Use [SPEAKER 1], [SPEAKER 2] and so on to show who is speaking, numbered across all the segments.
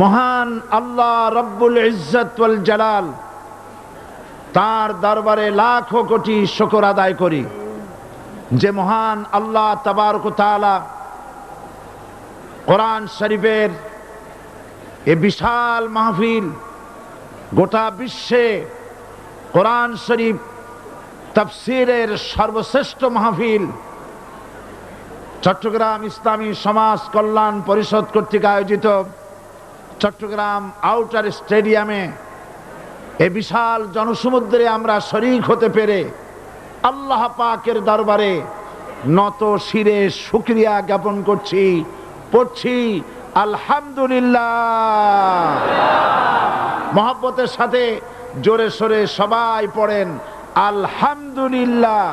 [SPEAKER 1] মহান আল্লাহ রব্বুল ইজ্জত ওয়াল জালাল, তার দরবারে লাখো কোটি শুকর আদায় করি। যে মহান আল্লাহ তাআলা কোরআন শরীফের এ বিশাল মাহফিল গোটা বিশ্বে কোরআন শরীফ তাফসিরের সর্বশ্রেষ্ঠ মাহফিল চট্টগ্রাম ইসলামী সমাজ কল্যাণ পরিষদ কর্তৃক আয়োজিত চট্টগ্রাম আউটার স্টেডিয়ামে এ বিশাল জনসমুদ্রে আমরা শরিক হতে পেরে আল্লাহ পাকের দরবারে নত শিরে শুক্রিয়া জ্ঞাপন করছি, পড়ছি, আলহামদুলিল্লাহ। মহব্বতের সাথে জোরে সোরে সবাই পড়েন, আলহামদুলিল্লাহ।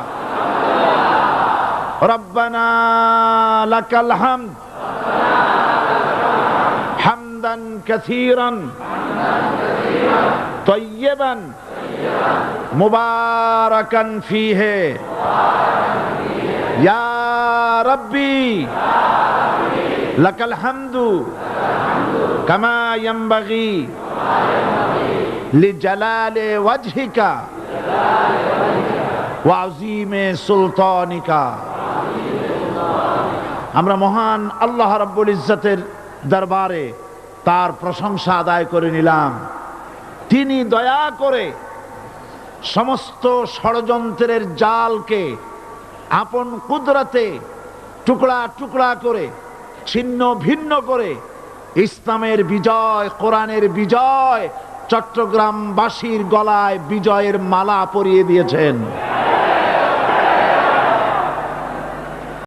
[SPEAKER 1] রব্বানা লাকাল হামদ। হামদান কাসীরান طيبا مباركا فيه يا ربي لك الحمد كما ينبغي لجلال وجهك وعظيم سلطانك আমরা মহান আল্লাহ রাব্বুল ইজ্জতের দরবারে তার প্রশংসা আদায় করে নিলাম। তিনি দয়া করে সমস্ত ষড়যন্ত্রের জালকে আপন কুদরতে টুকরা টুকরা করে, ছিন্ন ভিন্ন করে, ইসলামের বিজয়, কোরআনের বিজয়, চট্টগ্রামবাসীর গলায় বিজয়ের মালা পরিয়ে দিয়েছেন।